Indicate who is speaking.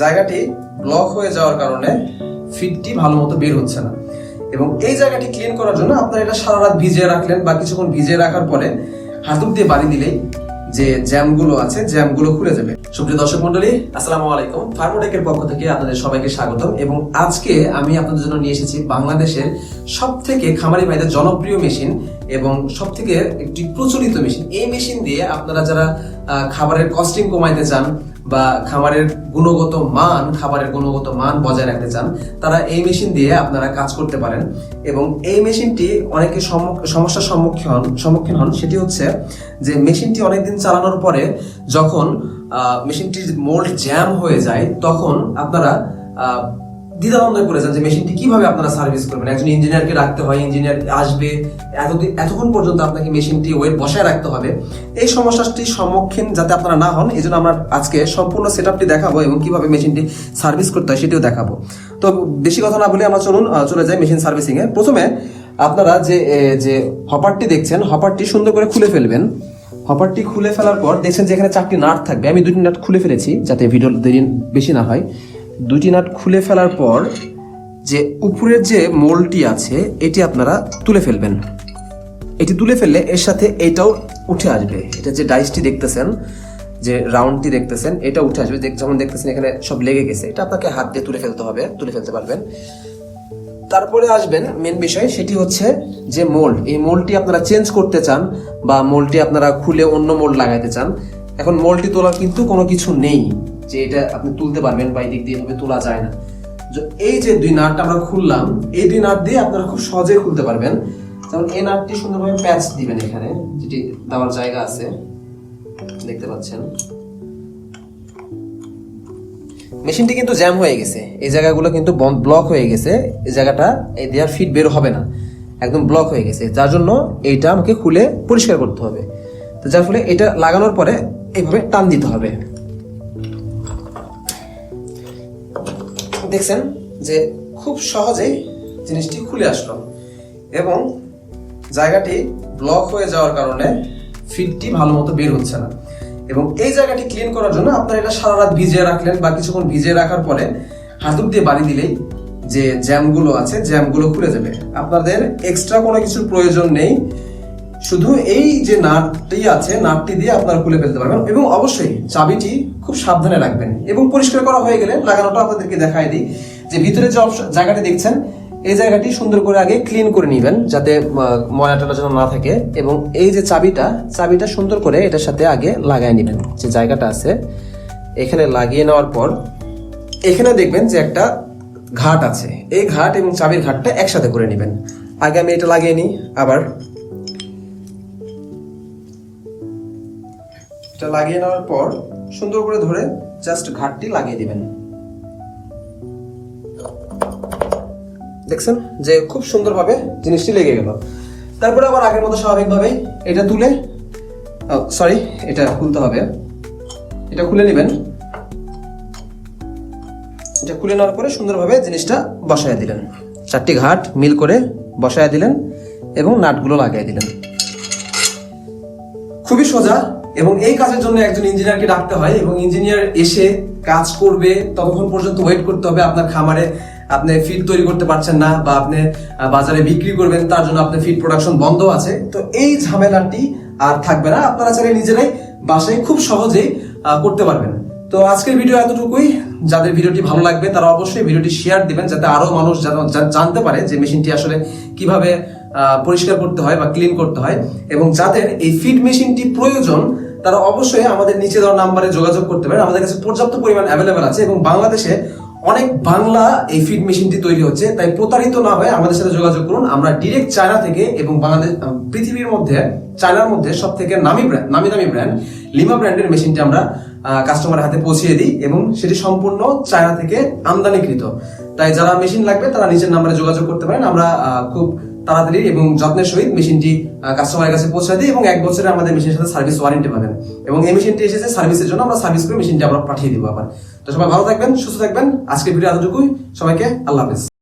Speaker 1: জায়গাটি ব্লক হয়ে যাওয়ার কারণে ফিটটি ভালো মতো বের হচ্ছে না। এবং এই জায়গাটি ক্লিন করার জন্য আপনারা এটা সারা রাত ভিজিয়ে রাখলেন বা কিছুক্ষণ ভিজিয়ে রাখার পরে হাতুড় দিয়ে বাড়ি দিলেই যে জ্যামগুলো আছে, জ্যামগুলো খুলে যাবে। সুপ্রিয় দর্শক মন্ডলী আসসালামু আলাইকুম। ফার্মোটেকের পক্ষ থেকে আপনাদের সবাইকে স্বাগতম এবং আজকে আমি আপনাদের জন্য নিয়ে এসেছি বাংলাদেশের সব থেকে খামারি ভাইদের জনপ্রিয় মেশিন এবং সব থেকে একটি প্রচলিত মেশিন। এই মেশিন দিয়ে আপনারা যারা খাবারের কস্টিং কমাইতে চান বা খাবারের গুণগত মান, খাবারের গুণগত মান বজায় রাখতে চান, তারা এই মেশিন দিয়ে আপনারা কাজ করতে পারেন। এবং এই মেশিনটি অনেকে সমস্যার সম্মুখীন সম্মুখীন হন, সেটি হচ্ছে যে মেশিনটি অনেকদিন চালানোর পরে যখন মেশিনটির মোল্ড জ্যাম হয়ে যায়, তখন আপনারা দ্বিধাদ্বন্দ্বে যান যে মেশিনটি কীভাবে আপনারা সার্ভিস করবেন? একজন ইঞ্জিনিয়ারকে রাখতে হয়, ইঞ্জিনিয়ার আসবে এতদিন এতক্ষণ পর্যন্ত আপনাকে মেশিনটি ওয়েট বসায় রাখতে হবে। এই সমস্যাটির সম্মুখীন যাতে আপনারা না হন এই জন্য আমরা আজকে সম্পূর্ণ সেট আপটি দেখাবো এবং কীভাবে মেশিনটি সার্ভিস করতে হয় সেটিও দেখাবো। তো বেশি কথা না বলে আমরা চলুন চলে যাই মেশিন সার্ভিসিং এ প্রথমে আপনারা যে যে হপারটি দেখছেন, হপারটি সুন্দর করে খুলে ফেলবেন। হপারটি খুলে ফেলার পর দেখছেন যে এখানে চারটি নাট থাকবে। আমি দুটি নাট খুলে ফেলেছি যাতে ভিডিও দেরি বেশি না হয়। দুটি নাট খুলে ফেলার পর যে উপরের যে মোলটি আছে, এটি আপনারা তুলে ফেলবেন। এটি তুলে ফেললে এর সাথে এটাও উঠে আসবে। এটা যে ডাইসটি দেখতেছেন, যে রাউন্ডটি দেখতেছেন এটা উঠে আসবে। যেমন দেখতেছেন এখানে সব লেগে গেছে। এটা আপনাকে হাত দিয়ে তুলে ফেলতে হবে, তুলে ফেলতে পারবেন। তারপরে আসবেন মেন বিষয়, সেটি হচ্ছে যে মোল্ড। এই মোল্ডটি আপনারা চেঞ্জ করতে চান বা মোল্ডটি আপনারা খুলে অন্য মোল্ড লাগাইতে চান, এখন মোল্ডটি তোলার কিন্তু কোনো কিছু নেই। যে এটা আপনি তুলতে পারবেন বা এই দিক দিয়ে এভাবে তোলা যায় না। এই যে দুই নাটটা আমরা খুললাম, এই দুই নাট দিয়ে আপনারা খুব সহজে খুলতে পারবেন। যেমন এই নাটটি সুন্দরভাবে প্যাচ দিবেন এখানে, যেটি দেওয়ার জায়গা আছে। দেখতে পাচ্ছেন। মেশিনটি কিন্তু জ্যাম হয়ে গেছে। এই জায়গাগুলো কিন্তু ব্লক হয়ে গেছে। এই জায়গাটা এই দেওয়ার ফিট বের হবে না। একদম ব্লক হয়ে গেছে। যার জন্য এইটা আমাকে খুলে পরিষ্কার করতে হবে। তো যার ফলে এটা লাগানোর পরে এইভাবে টান দিতে হবে। দেখছেন যে খুব সহজেই জিনিসটি খুলে আসলো এবং জায়গাটি ব্লক হয়ে যাওয়ার কারণে ফিটটি ভালো মতো বের হচ্ছে না। এবং এই জায়গাটি ক্লিন করার জন্য আপনারা এটা সারা রাত ভিজিয়ে রাখলেন বা কিছুক্ষণ ভিজিয়ে রাখার পরে হাতুড় দিয়ে বাড়ি দিলেই যে জ্যামগুলো আছে, জ্যামগুলো খুলে যাবে। আপনাদের এক্সট্রা কোনো কিছুর প্রয়োজন নেই। শুধু এই যে নাটটি আছে, নাটটি দিয়ে আপনারা খুলে ফেলতে পারবেন। এবং অবশ্যই চাবিটি খুব সাবধানে রাখবেন। এবং পরিষ্কার করা হয়ে গেলে লাগানোটা আপনাদেরকে দেখাই দিই যে ভিতরে যে জায়গাটি দেখছেন, এই জায়গাটি সুন্দর করে আগে ক্লিন করে নেবেন যাতে ময়লাটা যেন না থাকে এবং এই যে চাবিটা চাবিটা সুন্দর করে এটার সাথে আগে লাগাই নেবেন। যে জায়গাটা আছে, এখানে লাগিয়ে নেওয়ার পর এখানে দেখবেন যে একটা ঘাট আছে। এই ঘাট এবং চাবির ঘাটটা একসাথে করে নেবেন। আগে আমি এটা লাগিয়ে নিই, আবার এটা লাগিয়ে নেওয়ার পর সুন্দর করে ধরে জাস্ট ঘাটটি লাগিয়ে দিবেন। দেখছেন? যে খুব সুন্দরভাবে জিনিসটি লেগে গেল। তারপরে আবার আগের মতো স্বাভাবিকভাবে এটা তুলে সরি এটা খুলতে হবে। এটা খুলে নেবেন। এটা খুলে নেওয়ার পরে সুন্দরভাবে জিনিসটা বসায় দিলেন। চারটি ঘাট মিল করে বসায় দিলেন এবং নাটগুলো লাগিয়ে দিলেন। খুবই সোজা এবং এই কাজের জন্য একজন ইঞ্জিনিয়ারকে ডাকতে হয় এবং ইঞ্জিনিয়ার এসে কাজ করবে, ততক্ষণ পর্যন্ত ওয়েট করতে হবে আপনার খামারে, আপনি ফিড তৈরি করতে পারছেন না বা আপনি বাজারে বিক্রি করবেন, তার জন্য আপনার ফিড প্রোডাকশন বন্ধ আছে। তো এই ঝামেলাটি আর থাকবে না, আপনারা চাইলে নিজেরাই বাসায় খুব সহজেই করতে পারবেন। তো আজকের ভিডিও এতটুকুই। যাদের ভিডিওটি ভালো লাগবে, তারা অবশ্যই ভিডিওটি শেয়ার দিবেন, যাতে আরও মানুষ জানতে পারে যে মেশিনটি আসলে কীভাবে পরিষ্কার করতে হয় বা ক্লিন করতে হয় এবং যাদের এই ফিড মেশিনটি প্রয়োজন, তারা অবশ্যই আমাদের নিচে দেওয়া নাম্বারে যোগাযোগ করতে পারেন। আমাদের কাছে পর্যাপ্ত পরিমাণ অ্যাভেলেবেল আছে এবং বাংলাদেশে অনেক বাংলা এই ফিড মেশিনটি তৈরি হচ্ছে। তাই প্রতারিত না হয়ে আমাদের সাথে যোগাযোগ করুন। আমরা ডিরেক্ট চায়না থেকে এবং বাংলাদেশ পৃথিবীর মধ্যে চায়নার মধ্যে সব থেকে নামি ব্র্যান্ড নামি দামি ব্র্যান্ড লিমা ব্র্যান্ডের মেশিনটি আমরা কাস্টমারের হাতে পৌঁছিয়ে দিই এবং সেটি সম্পূর্ণ চায়না থেকে আমদানিকৃত। তাই যারা মেশিন লাগবে, তারা নিচের নাম্বারে যোগাযোগ করতে পারেন। আমরা খুব তাড়াতাড়ি এবং যত্নের সহিত মেশিনটি কাস্টমারের কাছে পৌঁছে দিই এবং এক বছরে আমাদের মেশিনের সাথে সার্ভিস ওয়ারেন্টি পাবেন। এবং এই মেশিনটি এসেছে সার্ভিসের জন্য আমরা সার্ভিস করে মেশিনটি আমরা পাঠিয়ে দিব আবার। তো সবাই ভালো থাকবেন, সুস্থ থাকবেন। আজকের ভিডিও এতটুকুই। সবাইকে আল্লাহ হাফেজ।